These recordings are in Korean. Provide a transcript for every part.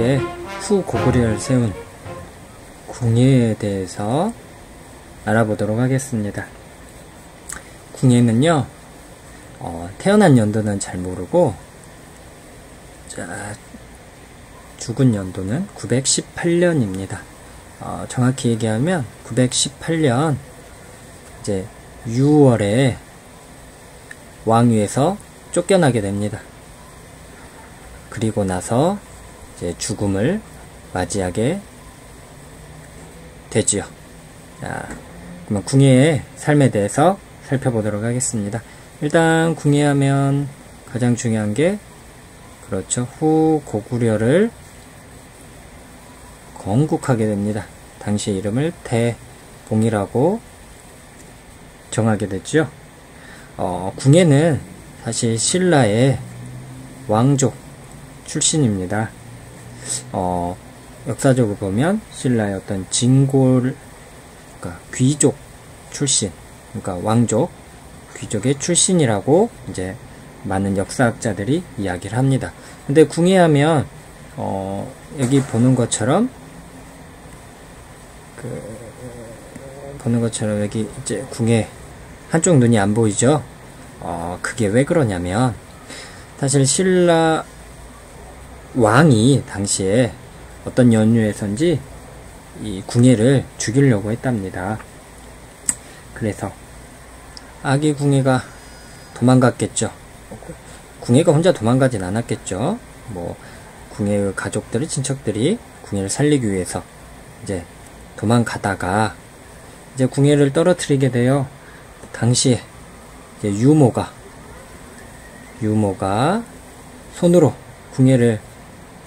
함께 후 고구려를 세운 궁예에 대해서 알아보도록 하겠습니다. 궁예는요, 어, 태어난 연도는 잘 모르고, 자, 죽은 연도는 918년입니다. 어, 정확히 얘기하면 918년 이제 6월에 왕위에서 쫓겨나게 됩니다. 그리고 나서 이제 죽음을 맞이하게 되지요. 자, 그러면 궁예의 삶에 대해서 살펴보도록 하겠습니다. 일단 궁예하면 가장 중요한 게 그렇죠. 후 고구려를 건국하게 됩니다. 당시 이름을 대봉이라고 정하게 됐죠. 어, 궁예는 사실 신라의 왕족 출신입니다. 어, 역사적으로 보면 신라의 어떤 진골, 그러니까 귀족 출신, 그러니까 왕족, 귀족의 출신이라고 이제 많은 역사학자들이 이야기를 합니다. 근데 궁예하면 어, 여기 보는 것처럼 그 보는 것처럼 여기 이제 궁예 한쪽 눈이 안 보이죠? 어, 그게 왜 그러냐면 사실 신라 왕이 당시에 어떤 연유에선지 이 궁예를 죽이려고 했답니다. 그래서 아기 궁예가 도망갔겠죠. 궁예가 혼자 도망가진 않았겠죠. 뭐 궁예의 가족들이 친척들이 궁예를 살리기 위해서 이제 도망가다가 이제 궁예를 떨어뜨리게 되어 당시에 유모가 유모가 손으로 궁예를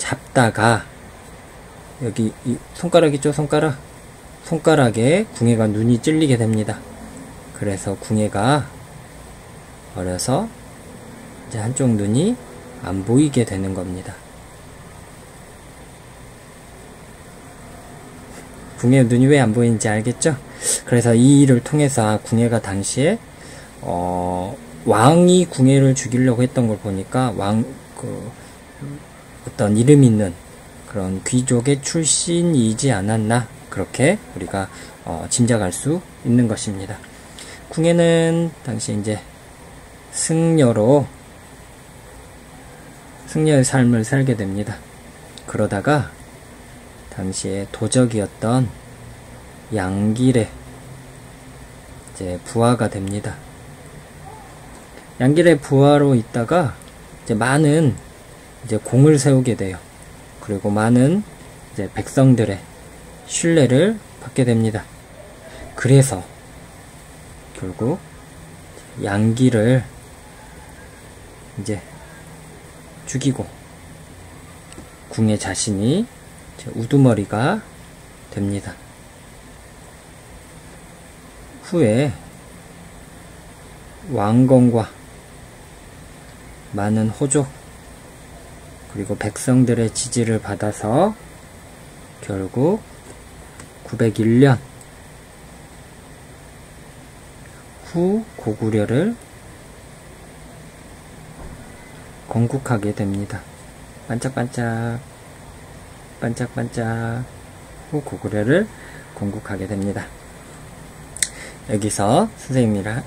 잡다가 여기 이 손가락 있죠 손가락 손가락에 궁예가 눈이 찔리게 됩니다. 그래서 궁예가 어려서 이제 한쪽 눈이 안 보이게 되는 겁니다. 궁예 눈이 왜 안 보이는지 알겠죠? 그래서 이 일을 통해서 아, 궁예가 당시에 어, 왕이 궁예를 죽이려고 했던 걸 보니까 왕 그 어떤 이름 있는 그런 귀족의 출신이지 않았나 그렇게 우리가 어, 짐작할 수 있는 것입니다. 궁예는 당시 이제 승려로 승려의 삶을 살게 됩니다. 그러다가 당시에 도적이었던 양길에 이제 부하가 됩니다. 양길의 부하로 있다가 이제 많은 이제 공을 세우게 돼요. 그리고 많은 이제 백성들의 신뢰를 받게 됩니다. 그래서 결국 양기를 이제 죽이고 궁의 자신이 우두머리가 됩니다. 후에 왕건과 많은 호족 그리고 백성들의 지지를 받아서 결국 901년 후 고구려를 건국하게 됩니다. 반짝반짝 반짝반짝 후 고구려를 건국하게 됩니다. 여기서 선생님이랑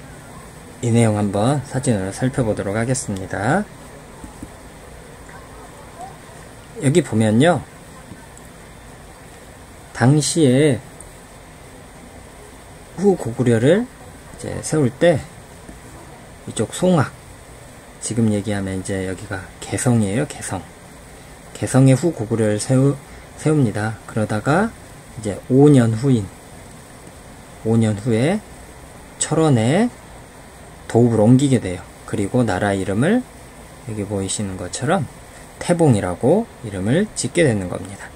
이 내용 한번 사진으로 살펴보도록 하겠습니다. 여기 보면요. 당시에 후 고구려를 이제 세울 때 이쪽 송악 지금 얘기하면 이제 여기가 개성이에요 개성. 개성의 후 고구려를 세우, 세웁니다. 그러다가 이제 5년 후인 5년 후에 철원에 도읍을 옮기게 돼요. 그리고 나라 이름을 여기 보이시는 것처럼 태봉이라고 이름을 짓게 되는 겁니다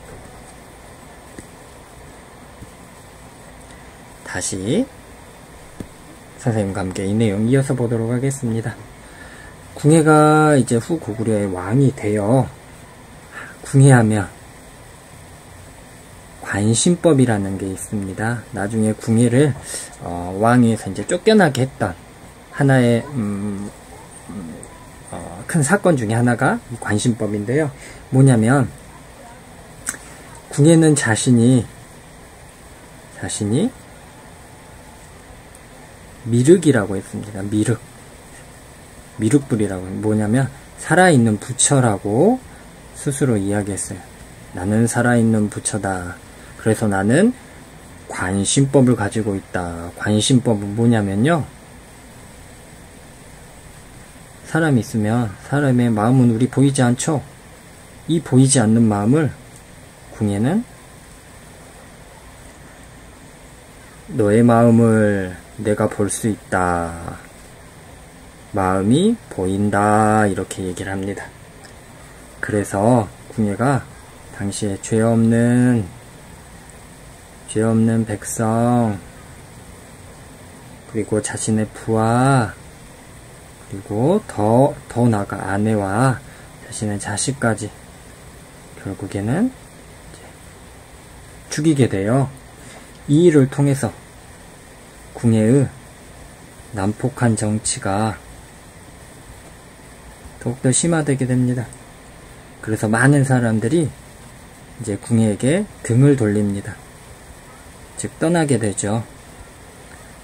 다시 선생님과 함께 이 내용 이어서 보도록 하겠습니다. 궁예가 이제 후 고구려의 왕이 되어 궁예하면 관심법이라는 게 있습니다. 나중에 궁예를 어, 왕위에서 이제 쫓겨나게 했던 하나의 음, 어, 큰 사건 중에 하나가 이 관심법인데요. 뭐냐면 궁에는 자신이 자신이 미륵이라고 했습니다. 미륵. 미륵불이라고 뭐냐면 살아있는 부처라고 스스로 이야기했어요. 나는 살아있는 부처다. 그래서 나는 관심법을 가지고 있다. 관심법은 뭐냐면요. 사람이 있으면 사람의 마음은 우리 보이지 않죠? 이 보이지 않는 마음을 궁에는 너의 마음을 내가 볼 수 있다. 마음이 보인다. 이렇게 얘기를 합니다. 그래서 궁예가 당시에 죄 없는 죄 없는 백성 그리고 자신의 부하 그리고 더, 더 나아가 아내와 자신의 자식까지 결국에는 죽이게 돼요. 이 일을 통해서 궁예의 난폭한 정치가 더욱더 심화되게 됩니다. 그래서 많은 사람들이 이제 궁예에게 등을 돌립니다. 즉 떠나게 되죠.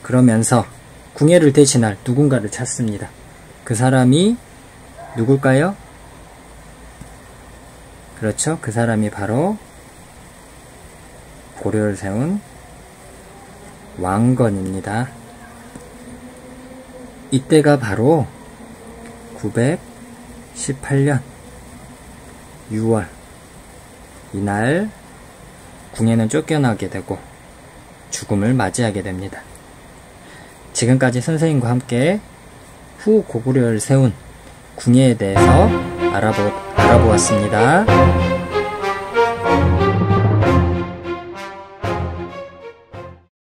그러면서 궁예를 대신할 누군가를 찾습니다. 그 사람이 누굴까요? 그렇죠. 그 사람이 바로 고려를 세운 왕건입니다. 이때가 바로 918년 6월 이날 궁에는 쫓겨나게 되고 죽음을 맞이하게 됩니다. 지금까지 선생님과 함께 후 고구려를 세운 궁예에 대해서 알아보, 알아보았습니다.